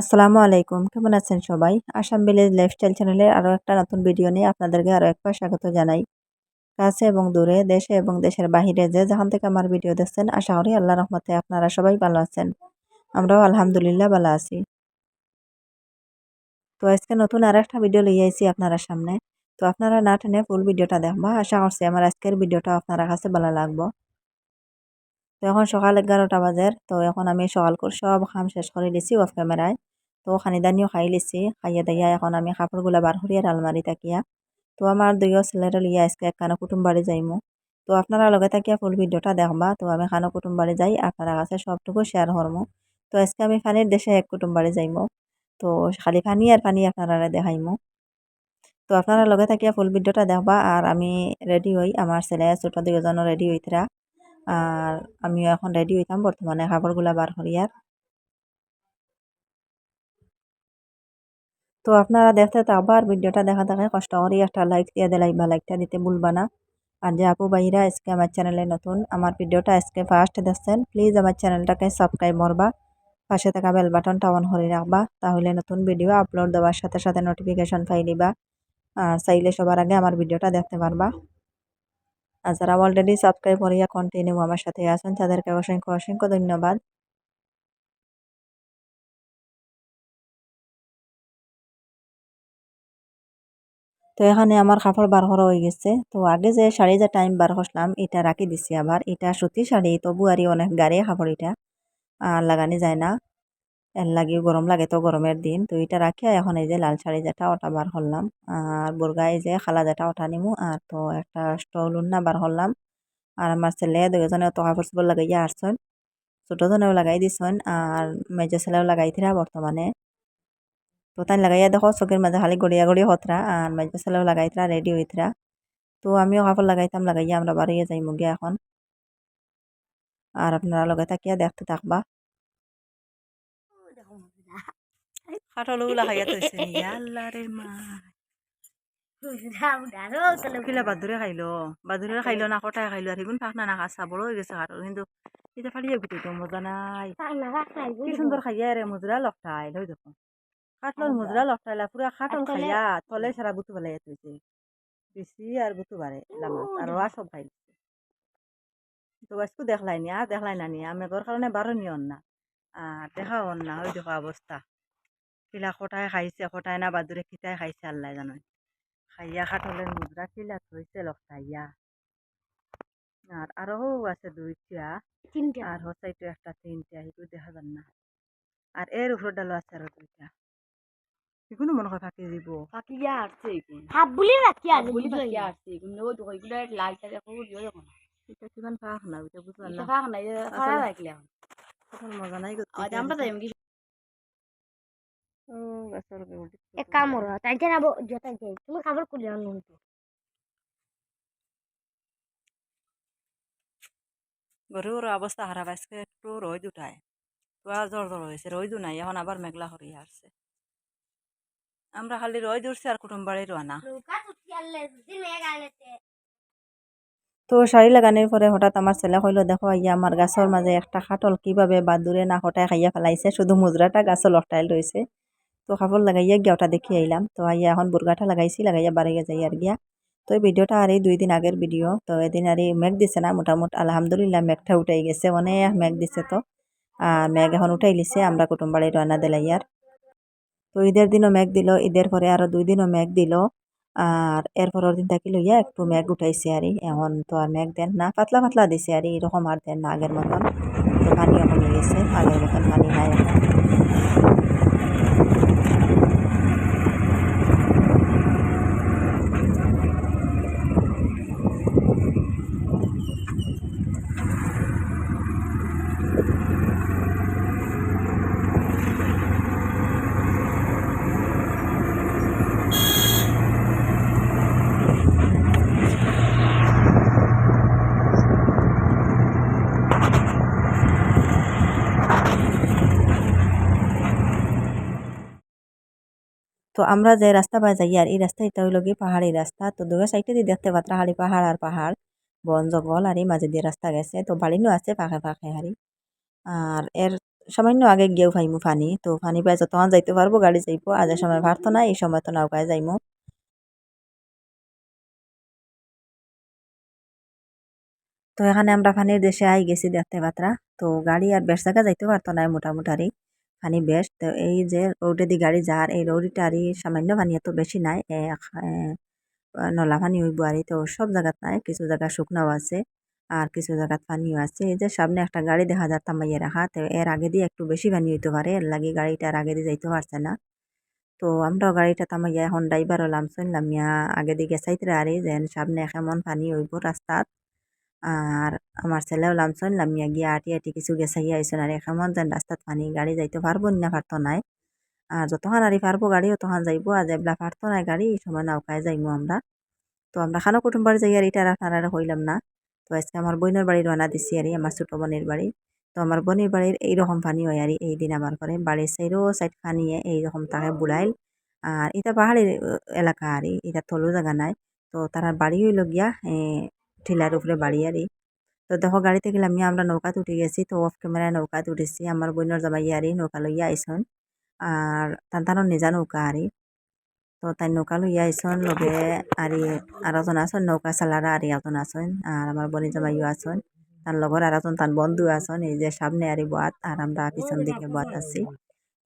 আসসালামু আলাইকুম। কেমন আছেন সবাই? আসাম ভিলেজ লাইফস্টাইল চ্যানেলের আরও একটা নতুন ভিডিও নিয়ে আপনাদেরকে আরও একবার স্বাগত জানাই। কাছে এবং দূরে, দেশে এবং দেশের বাহিরে যে যেখান থেকে আমার ভিডিও দেখছেন, আশা করি আল্লাহ রহমতে আপনারা সবাই ভালো আছেন। আমরাও আলহামদুলিল্লাহ ভালো আছি। তো আজকে নতুন আর একটা ভিডিও লিয়ে আইছি আপনারা সামনে। তো আপনারা না টেনে ফুল ভিডিওটা দেখবা। আশা করছি আমার আজকের ভিডিওটা আপনারা কাছে ভালো লাগবো। তো এখন সকাল এগারোটা বাজের তো এখন আমি সকাল সব খাম শেষ করে দিছি অফ ক্যামেরায় তো খানিদানিও খাই লিছি, খাইয়া দাইয়া এখন আমি কাপড়গুলো বার করিয়া আলমারি তাকিয়া তো আমার দুইও ছেলেরা লিয়া আজকে একখানো কুটুম বাড়ি যাইমু। তো আপনারা লগে থাকিয়া ফুল ভিডিওটা দেখবা। তো আমি খানো কুটুম বাড়ি যাই, আপনারা কাছে সবটুকু শেয়ার করমু। তো আজকে আমি ফানির দেশে এক কুটুম বাড়ি যাইমু। তো খালি ফানি আর ফানি আপনারা দেখাইমু। তো আপনারা লগে থাকিয়া ফুল ভিডিওটা দেখবা। আর আমি রেডি হই, আমার ছেলে ছোট দুইজনও রেডি হইতরা। আর আমিও এখন রেডি হইতাম বর্তমানে কাপড়গুলা বার করিয়ার। তো আপনারা দেখতে তো আবার ভিডিওটা দেখা দেখে কষ্ট করি, একটা লাইক দিয়ে দিলাই বা লাইকটা দিতে ভুলবা না। আর যে আপু ভাইরা আজকে আমার চ্যানেলে নতুন, আমার ভিডিওটা আজকে ফার্স্ট দেখছেন প্লিজ আমার চ্যানেলটাকে সাবস্ক্রাইব করবা। পাশে থাকা বেল বাটনটা অন করে রাখবা, তাহলে নতুন ভিডিও আপলোড দেওয়ার সাথে সাথে নোটিফিকেশন পাই দিবা। আর চাইলে সবার আগে আমার ভিডিওটা দেখতে পারবা। আর যারা অলরেডি সাবস্ক্রাইব করিয়া কন্টিনিউ আমার সাথে আছেন, তাদেরকে অসংখ্য অসংখ্য ধন্যবাদ। তো এখানে আমার কাপড় বার করা হয়ে গেছে। তো আগে যে শাড়ি যে টাইম বার করলাম, এটা রাখি দিছি আবার। এটা সুতি শাড়ি, তবু আর অনেক গাড়ি কাপড় এটা। আর লাগানি যায় না। এর লাগে গরম লাগে তো গরমের দিন। তো এটা রাখিয়া এখন এই যে লাল শাড়ি যেটা ওটা বার করলাম আর বোরগায় যে খালা যেটা ওটা নিমু। আর তো একটা স্টল উন্না বার করলাম আর আমার ছেলে দুজনে তো কাপড় চোপড় লাগাইয়া আসছেন। ছোটজনেও লাগাই দিছেন। আর মেজো ছেলেও লাগাইছিরা বর্তমানে। তো তাই লাগাইয়া দেখো চোখের মাঝে খালি গড়িয়া গড়িয়া হতরা। আর মাঝে ছেলেও লাগাইতরা রেডি হইতরা তো আমিও কাপড় লাগাইতাম, লাগাইয়া আমরা বাড়িয়ে যাই মুগে এখন। আর আপনারা লগে থাকিয়া দেখতে থাকবা। খাটলো লাগাইয়া তৈছে আল্লাহ রে মা কিলা বাদুরে খাইলো বাদুরে খাইলো না কটাই খাইলো আর সেগুন ফাঁক না না খাসা বড় হয়ে গেছে খাটল কিন্তু এটা ফাড়িয়ে গুটি তো মজা নাই কি সুন্দর খাইয়া রে মুজরা লকটাই লই দেখো খাটলর মুজরা লকটাইলা পুরা খাটল খাইয়া তলে সারা বুতু বেলাই তুইছে বেশি আর বুতু বাড়ে লামাত আর ওরা সব খাই তো আজকে দেখলাই নি আর দেখলাই না নি আমি ঘর কারণে বারো নিয়ন না আর দেখাও না ওই দেখো অবস্থা কিলা খটায় খাইছে খটায় না বাদুরে খিতায় খাইছে আল্লাহ জানো। খাইয়া খাটলের মুদ্রা কিলা থইছে লকটাইয়া আর আরও আছে দুইটা আর হসাইটো একটা তিনটা সেইটো দেখা যান না। আর এর উপর ডালো আছে আরও দুইটা। এগুলো মনে হয় ফাঁকি দিব। ফাঁকি দিয়া আসছে এগুলো হাফ বুলি রাখি আছে বুলি ফাঁকি আসছে এগুলো ওই দেখো এগুলো লাইটটা দেখো দিও না। এটা কিমান ফাঁক না। ওইটা বুঝলাম না ফাঁক নাই খারাপ রাখলে এখন মজা নাই আমরা যাই কি ও গাছের উল্টি এক কাম করো তাই জানা যেটা যাই তুমি খাবার কুলি আনো তো গরুর অবস্থা খারাপ আজকে একটু রোদ উঠায়। তো আর জ্বর জ্বর হয়েছে রোদ নাই এখন আবার মেঘলা হরিয়া আসছে। আমরা খালি রোদ উঠছে আর কুটুম বাড়ি রোয়ানা তো। শাড়ি লাগানোর পরে হঠাৎ আমার ছেলে কইলো দেখো ইয়া আমার গাছের মাঝে একটা খাটল কীভাবে বাদুরে না হটায় খাইয়া ফেলাইছে শুধু মুজরাটা গাছও লটাইল রয়েছে। তো কাপড় লাগাইয়া গিয়া ওটা দেখি আইলাম। তো আইয়া এখন বুর্গাটা লাগাইছি, লাগাইয়া বাড়িয়ে যাই আর গিয়া। তো এই ভিডিওটা আর এই দুই দিন আগের ভিডিও। তো এদিন আর এই মেঘ দিছে না, মোটামুটি আলহামদুলিল্লাহ মেঘটা উঠাই গেছে, অনেক মেঘ দিছে তো। আর মেঘ এখন উঠাই লিছে, আমরা কুটুম বাড়ি রান্না দিলাইয়ার তো ঈদের দিনও মেঘ দিল, ঈদের পরে আরও দুই দিনও মেঘ দিল। আর এর পরের দিন থাকি লইয়া একটু মেঘ উঠাইছে আর এখন তো আর মেঘ দেন না, পাতলা পাতলা দিছে আর এরকম আর দেন না আগের মতন। তো পানিও কমে গেছে, আগের মতন পানি নাই এখন। তো আমরা যে রাস্তা পাই যাই, আর এই রাস্তা এটা হইল গিয়ে পাহাড়ি রাস্তা। তো দুটো সাইডে দিয়ে দেখতে পাত্রা খালি পাহাড় আর পাহাড়, বন জঙ্গল, আর এই মাঝে দিয়ে রাস্তা গেছে। তো বাড়িনও আছে পাখে পাখে হারি আর এর সামান্য আগে গিয়েও পাইমু পানি তো পানি পাই যতক্ষণ যাইতে পারব গাড়ি যাইবো যে সময় পারতো না, এই সময় তো নৌকায় যাইমু। তো এখানে আমরা ফানির দেশে আই গেছি দেখতে পাত্রা। তো গাড়ি আর বেশ জায়গা যাইতে পারতো না মোটামুটারি। পানি বেশ। তো এই যে রোডে দি গাড়ি যার এই রোডটারি সামান্য পানি এত বেশি নাই। নলা পানি হইব আর তো সব জায়গাত নাই। কিছু জায়গা শুকনাও আছে আর কিছু জায়গাত পানিও আছে। এই যে সামনে একটা গাড়ি দেখা যায় তামাইয়ে রাখা। তো এর আগে দিয়ে একটু বেশি পানি হইতে পারে। এর লাগি গাড়িটার আগে দিয়ে যাইতে পারছে না। তো আমরাও গাড়িটা তামাইয়া এখন ড্রাইভারও লামছুন লামিয়া আগে দিকে চাইতে আরে যেন সামনে কেমন পানি হইব রাস্তাত। আর আমার ছেলেও লামছন লামিয়া গিয়া আটি আটি কিছু গেছাইয়া আইসন আর কেমন যেন রাস্তাত পানি গাড়ি যাইতে পারব না পারতো নাই। আর যতক্ষণ আরি পারব গাড়ি তখন যাইবো। আর যেবলা পারতো নাই গাড়ি এই সময় নৌকায় যাইমু আমরা। তো আমরা খানো কুটুম বাড়ি যাই, আর এটা আপনারা হইলাম না। তো আজকে আমার বোনের বাড়ি রানা দিছি আর আমার ছোট বোনের বাড়ি তো আমার বোনের বাড়ির এইরকম পানি হয় আর এই দিন আমার ঘরে বাড়ির সাইডও সাইড পানিয়ে এইরকম তাকে বুড়াইল আর এটা পাহাড়ি এলাকা আর এটা থলু জায়গা নাই। তো তারা বাড়ি হইল গিয়া এ, টিলার উপরে বাড়ি আর তো দেখো গাড়িতে গেলাম আমরা নৌকাতে উঠে গেছি তো অফ ক্যামেরায় নৌকাতে উঠেছি আমার বোনের জামাই আরি নৌকা লইয়া আইসন আর তান্তানোর নিজা নৌকা আরি তো তাই নৌকা লইয়া আইসন লগে আরি আর এজন আছেন নৌকা চালারা আরি এজন আসন আর আমার বোনি জামাইও আসন তার লগর আর এজন তার বন্ধু আসন এই যে সামনে আরি বাত আর আমরা পিছন দিকে বাত আছি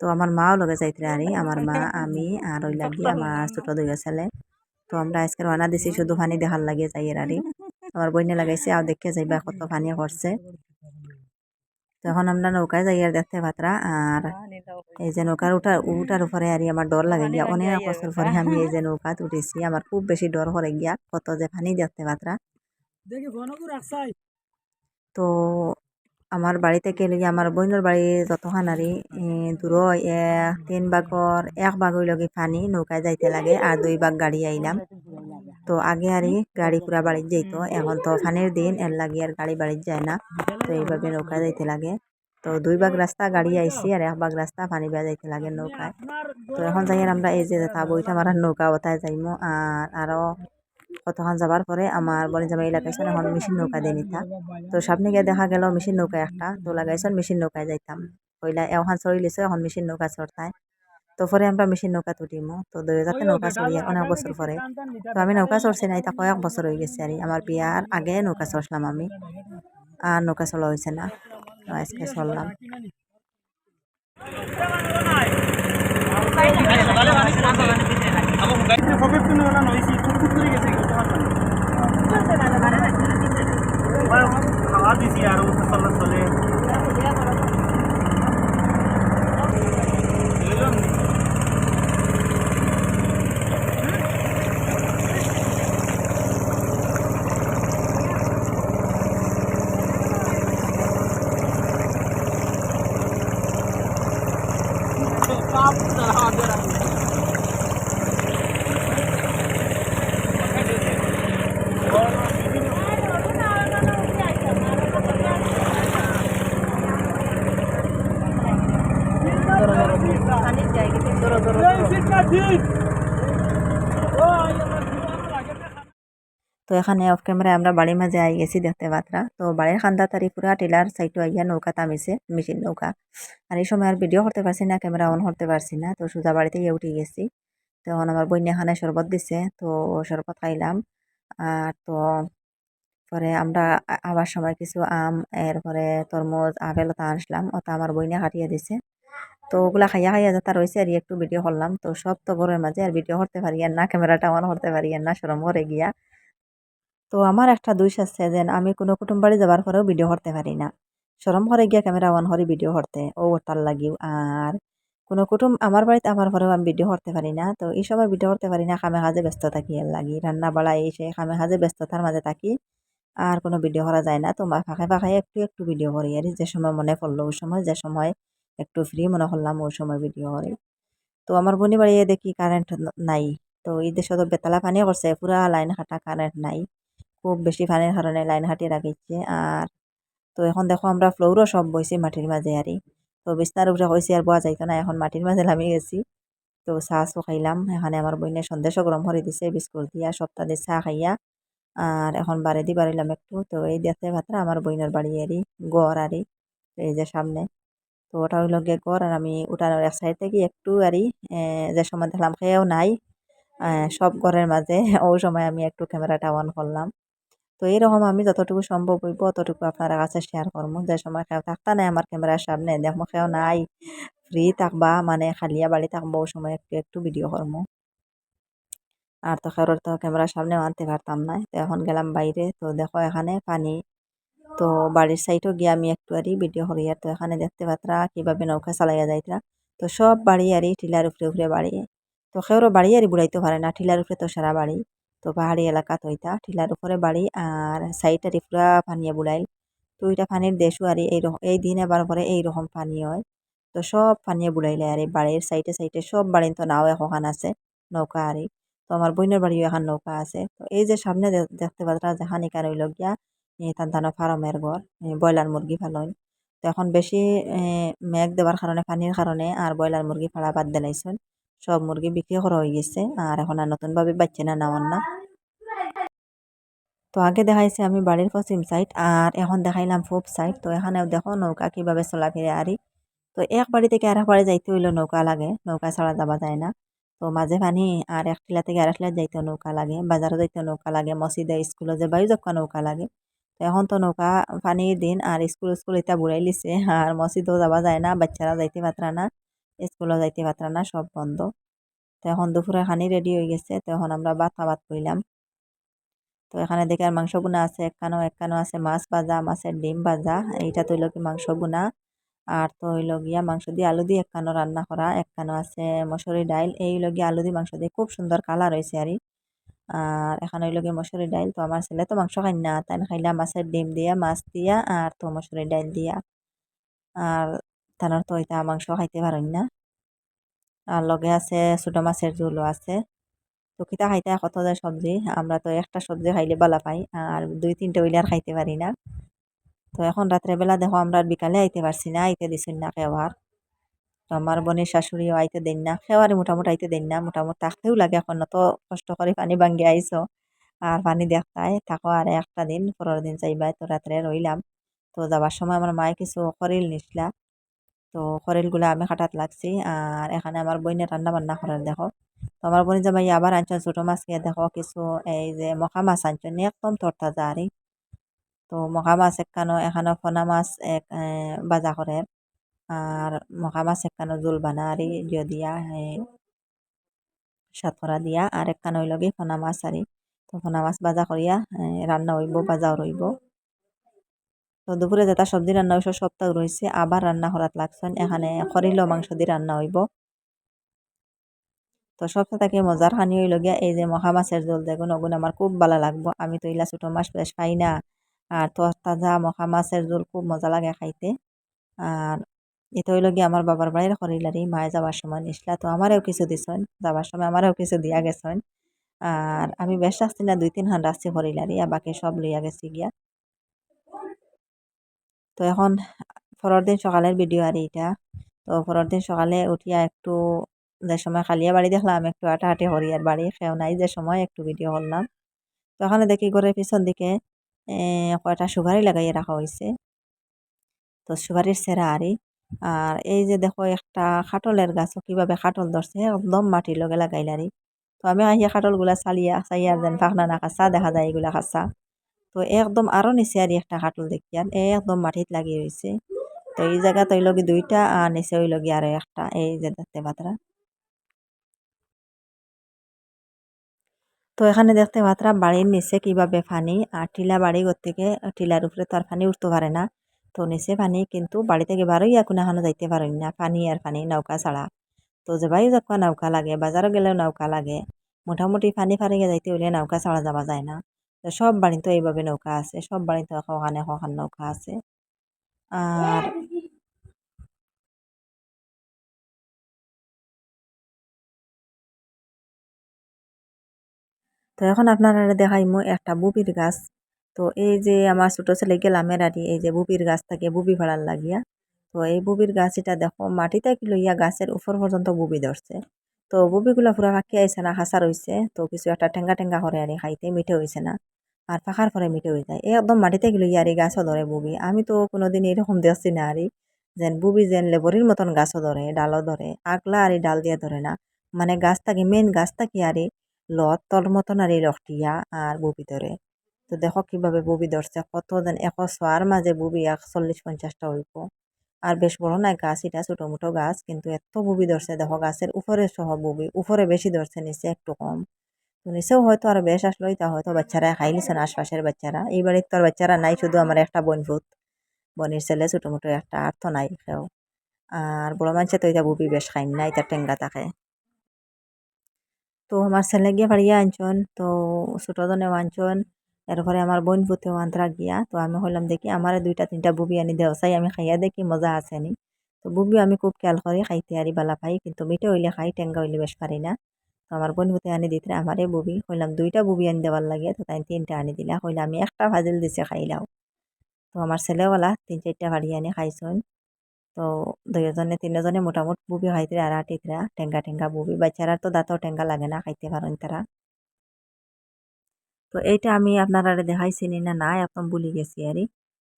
তো আমার মাও লগে যাইতে আরি আমার মা আমি আর ওই লাগি আমার ছোট দুই ছেলে তো আমরা আজকে রান্না দিছি শুধু পানি দেখার লাগে যাই এর আরি আমার বইনে লাগাইছে আর দেখে যাইবা কত পানি করছে তো এখন আমরা নৌকায় যাই আর দেখতে পাত্রা আর এই যে নৌকার উঠার উঠার উপরে আর আমার ডর লাগে গিয়া। অনেক বছর পরে আমি এই যে নৌকাত উঠেছি আমার খুব বেশি ডর করে গিয়া কত যে পানি দেখতে পাত্রা তো আমার বাড়ি থেকে লইয়া আমার বোনের বাড়ি যতখান আরি দূর তিন ভাগর এক ভাগই লগে পানি নৌকায় যাইতে লাগে আর দুই ভাগ গাড়ি আইলাম। তো আগে আরি গাড়ি পুরা বাড়ির যাইতো, এখন তো ফানের দিন এর লাগে আর গাড়ি বাড়ির যায় না। তো এইভাবে নৌকা যাইতে লাগে। তো দুই ভাগ রাস্তা গাড়ি আইসি আর এক ভাগ রাস্তা পানি বেয়া যাইতে লাগে নৌকায় তো এখন যাই আমরা এই যে বইটা মারার নৌকা ওটায় যাইমো আর আরও কতক্ষণ যাবার পরে আমার বলে যাবে এলাকায় এখন মেশিন নৌকা দিয়ে নিতা তো সামনে গিয়ে দেখা গেল মেশিন নৌকা একটা তো লাগাইছেন মেশিন নৌকায় যাইতাম কইলা এখন চড়ি লিছে এখন মেশিন নৌকা চড়তায় তো পরে আমরা মেশিন নৌকা তুটিমো তো দুই হাজারতে নৌকা চড়ি অনেক বছর পরে তো আমি নৌকা চড়ছি না এটা কয়েক বছর হয়ে গেছে আর আমার বিয়ার আগে নৌকা চড়ছিলাম আমি আর নৌকা চলা হয়েছে না আজকে চললাম খাওয়া দিছি আর চলে চলে। এখানে অফ ক্যামেরায় আমরা বাড়ির মাঝে আই গেছি দেখতে পাত্রা তো বাড়ির খান্দা তারি পুরা টিলার সাইডে আইয়া নৌকা তামিছে মেশিন নৌকা। আর এই সময় আর ভিডিও করতে পারছি না ক্যামেরা অন করতে পারছি না। তো সোজা বাড়িতে গিয়ে উঠে গেছি। তো এখন আমার বইনে এখানে শরবত দিছে, তো শরবত খাইলাম। আর তো পরে আমরা আবার সময় কিছু আম, এরপরে তরমুজ, আপেল ওটা আনছিলাম, ওটা আমার বইনে কাটিয়ে দিছে। তো ওগুলা খাইয়া খাইয়া যাতা রয়েছে আর একটু ভিডিও করলাম। তো সব তো ঘরের মাঝে আর ভিডিও করতে পারি না ক্যামেরাটা অন করতে পারি না সরম করে গিয়া। তো আমার একটা দোষ আছে যে আমি কোনো কুটুম বাড়ি যাবার পরেও ভিডিও করতে পারি না। সরম করে গিয়া ক্যামেরা অন করে ভিডিও করতে, ও তার লাগিও আর কোনো কুটুম আমার বাড়িতে আমার পরেও আমি ভিডিও করতে পারি না, তো এই সময় ভিডিও করতে পারি না খামে কাজে ব্যস্ত থাকি এর লাগি। রান্না বাড়া এই সেই খামে কাজে ব্যস্ততার মাঝে থাকি, আর কোনো ভিডিও করা যায় না, তো ফাঁকে ফাঁকে একটু একটু ভিডিও করি। আর যে সময় মনে পড়ল, ওই সময় যে সময় একটু ফ্রি মনে করলাম, ওই সময় ভিডিও করি। তো আমার বোনি বাড়ি দেখি কারেন্ট নাই, তো এই দেশে তো বেতলা পানি করছে, পুরা লাইন কাটা কারেন্ট নাই। খুব বেশি পানির কারণে লাইন হাঁটিয়ে রাখিছে আর তো এখন দেখো আমরা ফ্লোরও সব বইছি মাটির মাঝে আরই তো বিছনার উপরে হয়েছে আর বোয়া যাইতো না এখন মাটির মাঝে নামিয়ে গেছি। তো চাহ চো খাইলাম এখানে আমার বইনে সন্দেশও গরম করে দিছে, বিস্কুট দিয়া সপ্তাহ দিয়ে চাহ খাইয়া। আর এখন বাড়ি দি বাড়িলাম একটু। তো এই দেখতে ভাতরা আমার বইনের বাড়ি আরই গড় আরই এই যে সামনে। তো তো ওটা হইল গিয়ে গড় আর আমি উঠানোর এক সাইড থেকে একটু আরই যে সময় দেখলাম খেয়েও নাই। সব ঘরের মাঝে ওই সময় আমি একটু ক্যামেরাটা অন করলাম তো এইরকম আমি যতটুকু সম্ভব হইব ততটুকু আপনার কাছে শেয়ার করব। যে সময় কেউ থাকতা নাই আমার ক্যামেরার সামনে দেখব কেউ নাই ফ্রি থাকবা মানে খালিয়া বাড়ি থাকব, ওই সময় একটু একটু ভিডিও করব। আর তো কারোর তো ক্যামেরার সামনেও আনতে পারতাম না, তো এখন গেলাম বাইরে, তো দেখো এখানে পানি। তো বাড়ির সাইডও গিয়ে আমি একটু আরই ভিডিও করি, আর তো এখানে দেখতে পাত্রা কীভাবে নৌকা চালাইয়া যাইতরা। তো সব বাড়ি আরই, টিলার উপরে উপরে বাড়ি। তো কেউরও বাড়ি আরই বুড়াইতে পারে না, টিলার উপরে তো সারা বাড়ি। তো পাহাড়ি এলাকা তো এটা। টিলার উপরে বাড়ি আর সাইডটারি পুরা পানিয়ে বুড়াইল তো ওইটা পানির দেশও আর এই এই দিন এবার পরে এইরকম পানি হয়। তো সব পানিয়ে বুড়াইলে আর বাড়ির সাইডে সাইডে সব বাড়ি তো নাও এখন আছে, নৌকা আরই তো আমার বোনের বাড়িও এখন নৌকা আছে। তো এই যে সামনে দেখতে পাত্রা যেখান এখানে হইল গিয়া ধানো ফার্মের ঘর ব্রয়লার মুরগি ফালন তো এখন বেশি মেঘ দেওয়ার কারণে, পানির কারণে আর ব্রয়লার মুরগি ফাড়া বাদ দিলাইছেন সব মুরগি বিক্রি করা হয়ে গেছে। আর এখন আর নতুনভাবে বাচ্চা না নেওয়ার না। তো আগে দেখাইছে আমি বাড়ির পশ্চিম সাইড আর এখন দেখাইলাম পূব সাইড তো এখানেও দেখো নৌকা কীভাবে চলাফিরে আরি। তো এক বাড়ি থেকে আরেক বাড়ি যাইতে হইলেও নৌকা লাগে, নৌকা ছাড়া যাওয়া যায় না। তো মাঝে পানি আর এক টিলা থেকে আরেক টিলা যাইতেও নৌকা লাগে, বাজারও যাইতে নৌকা লাগে, মসজিদে, স্কুলে যে বায়ু যখন নৌকা লাগে। তো এখন তো নৌকা পানির দিন, আর স্কুল স্কুল এটা বুড়াই লিছে, আর মসজিদও যাওয়া যায় না, বাচ্চারা যাইতে পাত্রা না। স্কুলও যাইতে পাত্রা না, সব বন্ধ। তো এখন দুপুরে খানি রেডি হয়ে গেছে, তো এখন আমরা ভাত খাবাত কইলাম। তো এখানে দেখে আর মাংস বোনা আছে, একখানো একখানো আছে, মাছ ভাজা, মাছের ডিম ভাজা, এইটা তো হইল কি মাংস বোনা আর তো হইল গিয়া মাংস দিয়ে আলু দিয়ে একখানো রান্না করা, একখানো আছে মসুরি ডাইল, এই হইল গিয়া আলু দিয়ে মাংস দিয়ে খুব সুন্দর কালার হয়েছে আর আর এখানে হইল গিয়ে মসুরি ডাইল, তো আমার ছেলে তো মাংস খাই না, তাই খাইলা মাছের ডিম দিয়া, মাছ দিয়া, আর তো মসুরি ডাইল দিয়া। আর তানোর তো এটা মাংস খাইতে পারেন না। আর লগে আছে ছোটো মাছের ঝোলও আছে। তো কিতা খাইতে কত যায় সবজি, আমরা তো একটা সবজি খাইলে বালা পাই, আর দুই তিনটা হইলে আর খাইতে পারি না। তো এখন রাত্রেবেলা দেখো আমরা আর বিকালে আইতে পারছি না, আইতে দিছেন না খেওয়ার তো আমার বোনের শাশুড়িও আইতে দেন না খেওয়ারে মোটামুটি আইতে দেন না, মোটামুটি থাকতেও লাগে এখন তো কষ্ট করে পানি ভাঙ্গি আইসো আর পানি দেখতায় থাকো আর একটা দিন, পরের দিন চাইবাই তো রাত্রে রইলাম। তো যাবার সময় আমার মায়ে কিছু করিল নিসলা। তো খরিলগুলো আমি কাটাত লাগছি। আর এখানে আমার বইনে রান্না বান্না করার দেখো। তো আমার বোন জামাই আবার আনছেন ছোটো মাছ খেয়ে দেখো কিছু এই যে মখা মাছ আনছেন একদম তরতাজা আরই তো মখা মাছ একখানো, এখানো ফনা মাছ এক বাজা করে। আর মখা মাছ একখানো জোল বানা আরই জিও দিয়া সাতকরা দিয়া। আর একখান হইল গিয়ে ফনা মাছ আরি। তো ফনা মাছ বাজা করিয়া রান্না হইব, বাজাও রইব। তো দুপুরে যেটা সবজি রান্না হইছে সপ্তাহ রয়েছে আবার রান্না করাত লাগছেন এখানে খরিল মাংস দিয়ে রান্না হইব। তো সবচেয়ে থেকে মজার খানি হইল গিয়া, এই যে মহা মাছের জল দেখুন, ওগুন আমার খুব ভালো লাগবো। আমি তো ইলা ছোটো মাছ বেশ খাই না। আর তো তাজা মহা মাছের জল খুব মজা লাগে খাইতে। আর এটা হইল গিয়ে আমার বাবার বাড়ির খরিলারি মায়ে যাবার সময় নিসলা তো আমারও কিছু দিছেন, যাবার সময় আমারও কিছু দিয়া গেছেন। আর আমি বেশ আসছি না, দুই তিন খান রাখছি খরিলারি আর বাকি সব লইয়া গেছি গিয়া। তো এখন পরের দিন সকালের ভিডিও আর এইটা। তো পরের দিন সকালে উঠিয়া একটু যে সময় খালিয়া বাড়ি দেখলাম, একটু হাঁটাহাঁটি করি আর বাড়ি খেও নাই, যে সময় একটু ভিডিও করলাম। তো ওখানে দেখি ঘরের পিছন দিকে কয়টা সুপারি লাগাইয়ে রাখা হয়েছে তো সুপারির সেরা আরই আর এই যে দেখো একটা খাটলের গাছও কীভাবে খাটল ধরছে, একদম মাটির লগে লাগাইলারি তো আমি আহিয়া খাটলগুলা চালিয়া, চাইয়া যেন ফাঁকনা না খাসা, দেখা যায় এগুলা খাসা। তো একদম আরও নিচে আর একটা খাটল দেখি আর একদম মাটিত লাগি রয়েছে তো এই জায়গা তো লগে দুইটা আর নিচে ওই লগে আরও একটা, এই যে দেখতে পাত্রা। তো এখানে দেখতে পাত্রা বাড়ির নিচে কীভাবে পানি আর টিলা বাড়ি থেকে টিলার উপরে তো আর পানি উঠতে পারে না। তো নিচে পানি কিন্তু বাড়ি থেকে বারোই এখন এখনও যাইতে পারেন না পানি আর পানি নৌকা ছাড়া। তো যে ভাই যখন নৌকা লাগে বাজারও গেলেও নৌকা লাগে। মোটামুটি পানি ফারিয়ে যাইতে হলে নৌকা ছাড়া যাওয়া যায় না। সব বাড়িতে এইভাবে নৌকা আছে, সব বাড়িতে ওখানে ওখান নৌকা আছে। আর তো এখন আপনারা দেখাইমু একটা বুবির গাছ। তো এই যে আমার ছোট ছেলে গেলামের আরি এই যে বুবির গাছ থাকে বুবি ভাড়ার লাগিয়া। তো এই বুবির গাছ এটা দেখো, মাটিতে কি লইয়া গাছের উপর পর্যন্ত বুবি ধরছে। তো বুবিগুলা পুরা পাকি আইছে না খাসা রইছে। তো কিছু একটা ঠেঙ্গা ঠেঙ্গা করে আনি, খাইতে মিঠে হইছে না। আর পাখার পরে মিঠে হয়ে যায়। একদম মাটিতে গেলে ইয়ারি গাছও ধরে বুবি। আমি তো কোনোদিন এরকম দেখছি না আরি। যেন বুবি যেন লেবরির মতন গাছও ধরে, ডালও ধরে, আগলা আর ডাল দিয়ে ধরে না। মানে গাছ থাকি মেন গাছ থাকি আর? লত তল মতন আর এই লটিয়া আর বুবি ধরে। তো দেখো কীভাবে বুবি ধরছে, কত যেন এশ সোয়ার মাঝে বুবি এক চল্লিশ পঞ্চাশটা হইব। আর বেশ বড় না গাছ, এটা ছোটো মোটো গাছ, কিন্তু এত বুবি ধরছে। দেখো গাছের উপরে সহ বুবি, উপরে বেশি ধরছে, নিচে একটু কম। নিচেও হয়তো আর বেশ আসলো তা হয়তো বাচ্চারা খাই নিছেন আশপাশের বাচ্চারা। এই বাড়ির তো আর বাচ্চারা নাই, শুধু আমার একটা বনভূত বনির ছেলে ছোটো মোটো একটা, আর তো নাই কেউ আর বড় মানুষে তো এটা বুবি বেশ খাইন না এটা টেঙ্গা থাকে তো আমার ছেলে গিয়ে পাড়িয়া আনছন, তো ছোটজনেও আনছন, এরপরে আমার বোন পুতেও আন্তরা গিয়া, তো আমি হইলাম দেখি আমার দুইটা তিনটা বুবি আনি দেও, চাই আমি খাইয়া দেখি মজা আছে নি। তো বুবি আমি খুব খেয়াল করি, খাইতে আরি বালা পাই, কিন্তু মিঠে হইলে খাই, টেঙ্গা হইলে বেশ পারি না। তো আমার বোন পুতে আনি দিতে আমারে বুবি, কইলাম দুইটা বুবি আনি দেওয়ার লাগে তো তাই তিনটা আনি দিলা। কইলাম, আমি একটা ভাজিল দিছে খাইলাও তো আমার ছেলেওয়ালা তিন চারটা বাড়ি আনি খাইছুন। তো দুজনে তিনজনে মোটামুটি বুবি খাইতে আর আটিতরা। টেঙ্গা টেঙ্গা বুবি বাচ্চারা তো দাঁতও টেঙ্গা লাগে না, খাইতে পারেন তারা। তো এইটা আমি আপনারা দেখাইছিনি না, নাই, একদম ভুলি গেছি আরই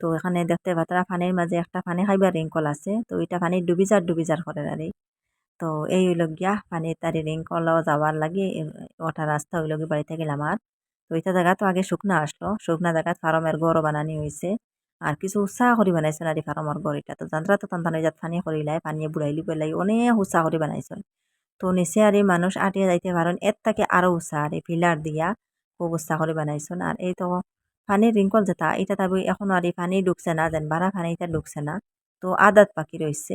তো এখানে দেখতে পাতারা পানির মাঝে একটা পানি খাইবার রিঙ্কল আছে, তো এটা পানি ডুবিজার ডুবিজার করে আরই তো এই হইল গিয়া পানি তারি রিঙ্কল যাওয়ার লাগে ওঠা রাস্তা হইল গিয়ে বাড়ি থেকে আমার তো এটা জায়গা তো আগে শুকনা আসলো, শুকনা জায়গাত ফার্মের গড়ও বানানি হয়েছে আর কিছু উৎসাহ করে বানাইছে আর ফার্মের গড় এটা তো তান্তানো যাত পানি করিলাই পানি বুড়াইলি পেলাই অনেক উৎসাহ করে বানাইছেন। তো নিচে আর মানুষ আটিয়া যাইতে পারেন, এর থেকে আরও উৎসাহ আর পিলার দিয়া খুব উৎসাহ করে বানাইছেন। আর এই তো পানির রিঙ্কল যেটা এটা তাবি এখন আর পানি ঢুকছে না, যেন বারা পানি এটা ঢুকছে না। তো আদাত পাখি রয়েছে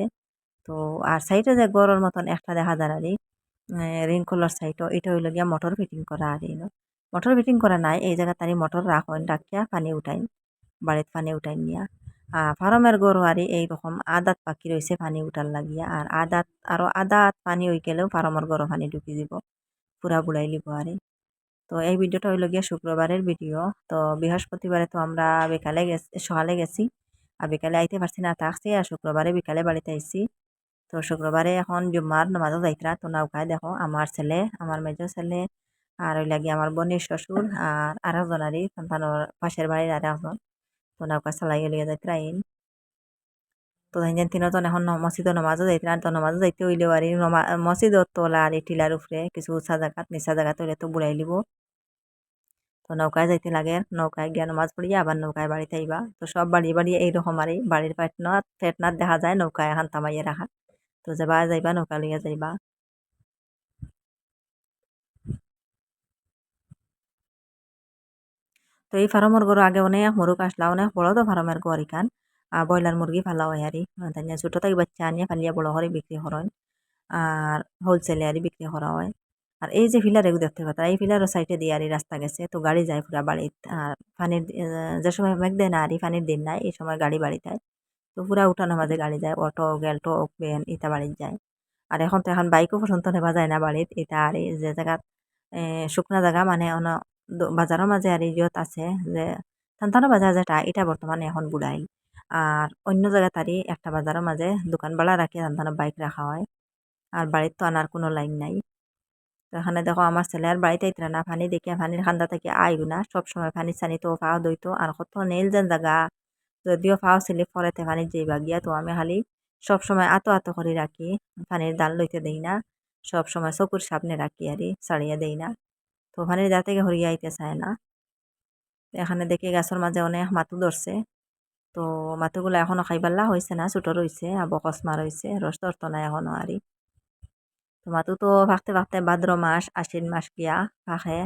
তো আর সাইডে যে গড়ের মতন একটা দেখা যায় আর রিঙ্কলের সাইডও এটা হইল গিয়া মোটর ফিটিং করা আর মোটর ফিটিং করা নাই, এই জায়গা তারি মোটর রাখেন রাখিয়া পানি উঠাইন বাড়িত পানি উঠাইন নিয়া। ফার্মের গরু আর এইরকম আদাত পাখি রয়েছে পানি উঠার লাগিয়া, আর আদাত আরও আদাত পানি হয়ে গেলেও ফার্মের গরু পানি ঢুকি দিব, পুরা বুড়াই লিব আর তো এই ভিডিওটা হইল গিয়া শুক্রবারের ভিডিও, তো বৃহস্পতিবারে তো আমরা বিকালে গেছি, সকালে গেছি, আর বিকালে আইতে পারছি না থাকছি আর শুক্রবারে বিকালে বাড়িতে আইছি। তো শুক্রবারে এখন জুম্মার নামাজও যাইতরা তো নৌকায় দেখো আমার ছেলে আমার মেজো ছেলে আর ওই লাগি আমার বোনের শ্বশুর আর আরেকজন আরই সন্তানোর পাশের বাড়ির আর একজন তো নৌকা চালাই লিয়ে যাইতরা আইন। তো তাই তিনজন এখন মসজিদ নমাজও যাইতরা তো নমাজও যাইতে হইলেও আর মসজিদত তোলা আর টিলার উপরে কিছু উঁচা জায়গাত নিচা জায়গাত হইলে তো বুড়াই লিব। তো নৌকায় যাইতে লাগে নৌকায় গিয়া নমাজ পড়িয়া আবার নৌকায় বাড়িতে আইবা তো সব বাড়ি বাড়ি এইরকম আরই বাড়ির পেটনাথ ফেটনাথ দেখা যায় নৌকায় এখন থামাইয়া রাখা তো যাবা যাইবা নৌকা লইয়া যাইবা তো এই ফার্মের গরু আগে অনেক মুরুগ আসলা অনেক বড় তো ফার্মের গর আর ব্রয়লার মুরগি ফালা হয় আরই তাই ছোটো থেকে বাচ্চা আনিয়া ফালিয়া বড় করে বিক্রি করেন আর হোলসেলে আরই বিক্রি করা হয় আর এই যে ফিলার এগুলো দেখতে পাতা এই ফিলারও সাইডে দিয়ে আর রাস্তা গেছে তো গাড়ি যায় পুরা বাড়িত আর পানির যে সময় মেঘ দেয় না আর পানির দিন নাই এই সময় গাড়ি বাড়ি যায় তো পুরা উঠানো মাঝে গাড়ি যায়, অটো, গেলটো ভ্যান এটা বাড়িত যায়। আর এখন তো এখন বাইকও পছন্দ নেওয়া যায় না বাড়িত এটা আর যে জায়গাত শুকনা জায়গা মানে অন বাজারের মাঝে আর ইয়ত আছে যে সান্তানো বাজার যেটা এটা বর্তমানে এখন বুড়াইল আর অন্য জায়গা তারই একটা বাজারের মাঝে দোকান বাড়া রাখি সান্তানো বাইক রাখা হয়। আর বাড়ির তো আনার কোনো লাইন নাই। তো এখানে দেখো আমার ছেলে আর বাড়িতে আইতরা না পানি দেখিয়া পানির খান্দা থেকে আইগু না। সবসময় পানি চানি তো ফাও দইতো আর কত নেল যেন জায়গা যদিও ফাও স্লিপ ফরেতে পানির যাইবা গিয়া তো আমি খালি সবসময় আতো আতো করে রাখি। পানির দাল লইতে দেই না, সবসময় চকুর সামনে রাখি আরই ছাড়িয়ে দেই না। তো পানির দা থেকে হরিয়া আইতে চায় না। এখানে দেখি গাছের মাঝে অনেক মাতু ধরছে। তো মাতুগুলো এখনও খাইবাল্লা হয়েছে না, ছোটো রয়েছে বকসমা রয়েছে রস ধরতো না এখনও আরই তো মাতু তো ফাঁকতে ফাঁকতে ভাদ্র মাস, আশ্বিন মাস গিয়া ফাঁকে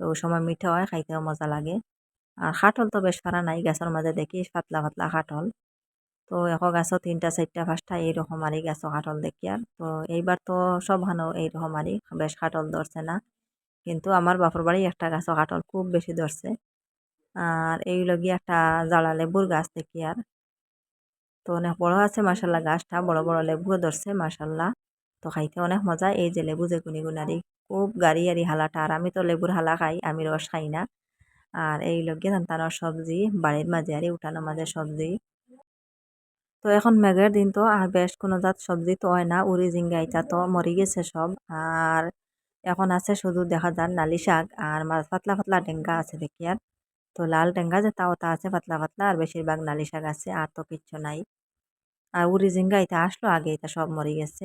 তো সময় মিঠা হয়, খাইতেও মজা লাগে। আর খাটল তো বেশ ফারা নাই, গাছের মাঝে দেখি পাতলা পাতলা খাটল তো এখন গাছও তিনটা, চারটা, পাঁচটা এইরকম আরই গাছও কাটল দেখি আর। তো এইবার তো সব হানো এইরকম আরই, বেশ কাটল ধরছে না। কিন্তু আমার বাপর বাড়ি একটা গাছও কাটল খুব বেশি ধরছে। আর এই লগিয়ে একটা জালা লেবুর গাছ দেখি আর। তো অনেক বড় আছে মাসাল্লাহ গাছটা, বড় বড় লেবুও ধরছে মাসাল্লাহ তো খাইতে অনেক মজা, এই যে লেবু যে গুনি গুনারি খুব গাড়ি আরি হালাটা। আর আমি তো লেবুর হালা খাই, আমি রস খাই না। আর এই লগে তার সবজি বাড়ির মাঝে আরই উঠানোর মাঝে সবজি। তো এখন মেঘের দিন তো, আর বেশ কোনো জাত সবজি তো হয় না, উড়ি জিঙ্গা ইটা তো মরি গেছে সব। আর এখন আছে শুধু দেখা যান নালি শাক, আর পাতলা পাতলা ডেঙ্গা আছে দেখি আর। তো লাল ডেঙ্গা তাও তা আছে পাতলা পাতলা, আর বেশিরভাগ নালি শাক আছে, আর তো কিচ্ছু নাই। আর উড়ি জিঙ্গা আসলো আগে এটা সব মরে গেছে।